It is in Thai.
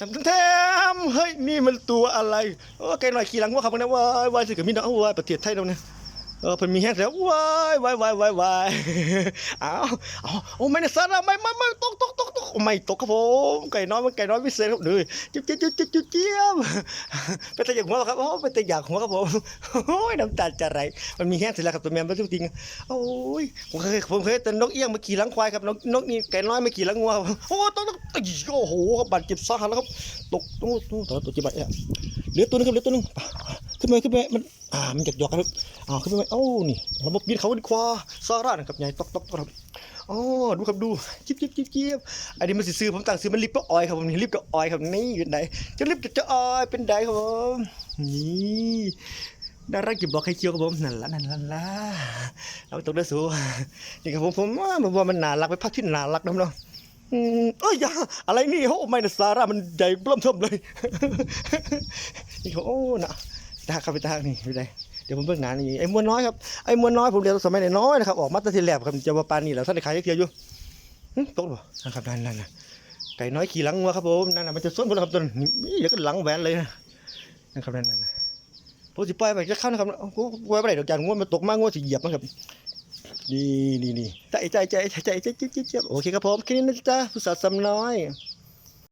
ทำทั้งแทมเฮ้ยนี่มันตัวอะไรโอ้แกหน่อยขี่หลังว่าขับกันนะวายวายสิกับมินเองวายประเทศไทยเราเนี่ยเออเพิ่นมีแฮงแล้ววายวายวายวายวายอ้าวอ้าวโอ้ไม่นะสาระไม่ไม่ไม่ตกตก ไม่ตกครับผมไก่น้อยมันไก่น้อยพิเศษครับเด้อจิ๊บจิ๊บจิ๊บจิ๊บจิ๊บจิ๊บเป็นต่อย่างหัวครับโอ้เป็นต่อย่างหัวครับผมโอ้ยน้ำตาจะไหลมันมีแฮงเสร็จแล้วครับตัวแมวมันทุกจริงโอ้ยผมเคยผมเคยแต่นกเอี้ยงมาขี่หลังควายครับนกนกนี่ไก่น้อยมาขี่หลังงัวโอ้ตกตกโอ้โหครับบาดเจ็บสาหัสแล้วครับตกตู้ตู้ตัวตัวจีบเนี่ยเหลือตัวนึงครับเหลือตัวนึงขึ้นมาขึ้นไปมันอ่ามันหยอกหยอกกันครับอ่าขึ้นไปเอ้นี่ระบบบินเขาดีกว่าซาร่านะครับใหญ่ตกตกตกครับ อ๋อดูครับดูจิบจิบจิบจิบอันนี้มันสิซื้อผมตั้งซื้อมันลิปกับออยครับผมนี่ลิปกับออยครับนี่อยู่ไหนจะลิปจะจะออยเป็นไดครับผมนี่น่ารักจิบบอกใครเชียวครับผมนั่นละนั่นละนั่นละเอาไปตกเด้อสูนี่ครับผมผมว่ามันว่ามันน่ารักไปพักที่น่ารักนะเนาะอืมเอ้ยอย่าอะไรนี่โอ้ไม่นะซาร่ามันใหญ่เบิ่มเทิมเลยนี่เขาโอ้นะตาครับไปตานี่ไปได้ เดี๋ยวผมเบิ่งหนานี้ไอ้มวลน้อยครับไอ้มวลน้อยผมเรียนสมัยน้อยนะครับออกมาตั้งแต่แรกครับจะมาปานี่แหละท่านได้ขายเยอะอยู่ตกบ่นครับนั่นนั่นไก่น้อยขี่หลังวัวครับผมนั่นน่ะมันจะส้นผมครับตัวนี่เดี๋ยวก็หลังแหวนเลยนะครับนั่นนั่นผมสิปล่อยไปจะเข้านะครับกูปล่อยไปไหนเดี๋ยวจันงวดมันตกมากงวดสิเหยียบนะครับนี่นี่นี่ใจใจใจใจใจใจใจโอเคครับผมแค่นี้นะจ๊ะผู้สัตว์สำน้อย